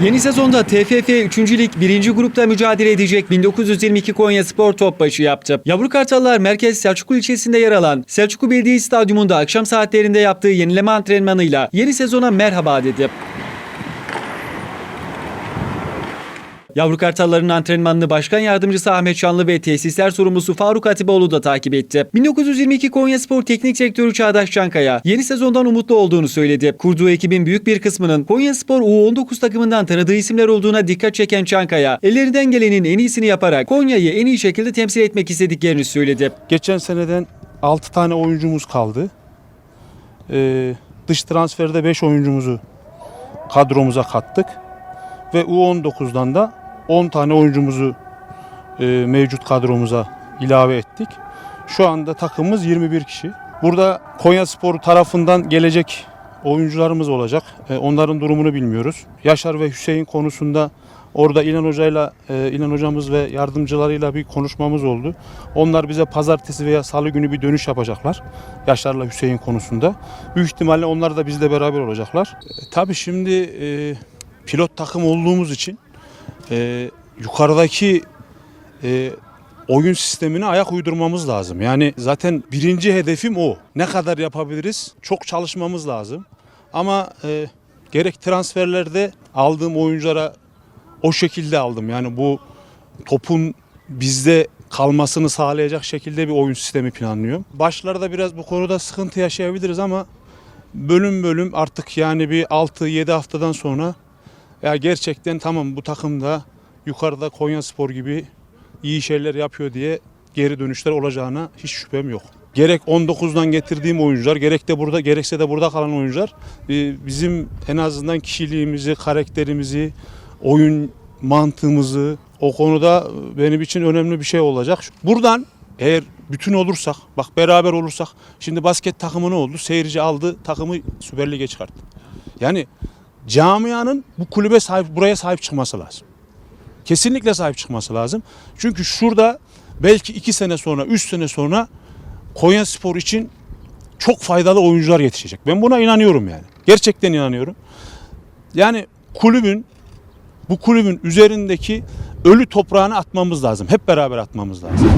Yeni sezonda TFF 3. Lig 1. grupta mücadele edecek 1922 Konya Spor Topbaşı yaptı. Yavru Kartallar Merkez Selçuklu ilçesinde yer alan Selçuklu Belediye Stadyumunda akşam saatlerinde yaptığı yenileme antrenmanıyla yeni sezona merhaba dedi. Yavru Kartalların antrenmanını Başkan Yardımcısı Ahmet Şanlı ve tesisler sorumlusu Faruk Hatipoğlu da takip etti. 1922 Konya Spor Teknik Direktörü Çağdaş Çankaya yeni sezondan umutlu olduğunu söyledi. Kurduğu ekibin büyük bir kısmının Konya Spor U19 takımından tanıdığı isimler olduğuna dikkat çeken Çankaya, ellerinden gelenin en iyisini yaparak Konya'yı en iyi şekilde temsil etmek istediklerini söyledi. Geçen seneden 6 tane oyuncumuz kaldı. Ee, dış transferde 5 oyuncumuzu kadromuza kattık. Ve U19'dan da 10 tane oyuncumuzu e, mevcut kadromuza ilave ettik. Şu anda takımımız 21 kişi. Burada Konya Spor tarafından gelecek oyuncularımız olacak. E, onların durumunu bilmiyoruz. Yaşar ve Hüseyin konusunda orada İlhan Hoca'yla, e, İlhan Hocamız ve yardımcılarıyla bir konuşmamız oldu. Onlar bize pazartesi veya salı günü bir dönüş yapacaklar. Yaşar'la Hüseyin konusunda. Büyük ihtimalle onlar da bizle beraber olacaklar. E, tabii şimdi e, pilot takım olduğumuz için e, yukarıdaki e, oyun sistemine ayak uydurmamız lazım. Yani zaten birinci hedefim o. Ne kadar yapabiliriz? Çok çalışmamız lazım. Ama e, gerek transferlerde aldığım oyunculara o şekilde aldım. Yani bu topun bizde kalmasını sağlayacak şekilde bir oyun sistemi planlıyorum. Başlarda biraz bu konuda sıkıntı yaşayabiliriz ama bölüm bölüm artık yani bir 6-7 haftadan sonra ya gerçekten tamam bu takımda yukarıda Konya Spor gibi iyi şeyler yapıyor diye geri dönüşler olacağına hiç şüphem yok. Gerek 19'dan getirdiğim oyuncular gerek de burada gerekse de burada kalan oyuncular e, bizim en azından kişiliğimizi, karakterimizi, oyun mantığımızı o konuda benim için önemli bir şey olacak. Buradan eğer bütün olursak, bak beraber olursak, şimdi basket takımı ne oldu? Seyirci aldı, takımı Süper Lig'e çıkarttı. Yani camianın bu kulübe sahip, buraya sahip çıkması lazım. Kesinlikle sahip çıkması lazım. Çünkü şurada belki iki sene sonra, üç sene sonra Konya Spor için çok faydalı oyuncular yetişecek. Ben buna inanıyorum yani. Gerçekten inanıyorum. Yani kulübün bu kulübün üzerindeki ölü toprağını atmamız lazım. Hep beraber atmamız lazım.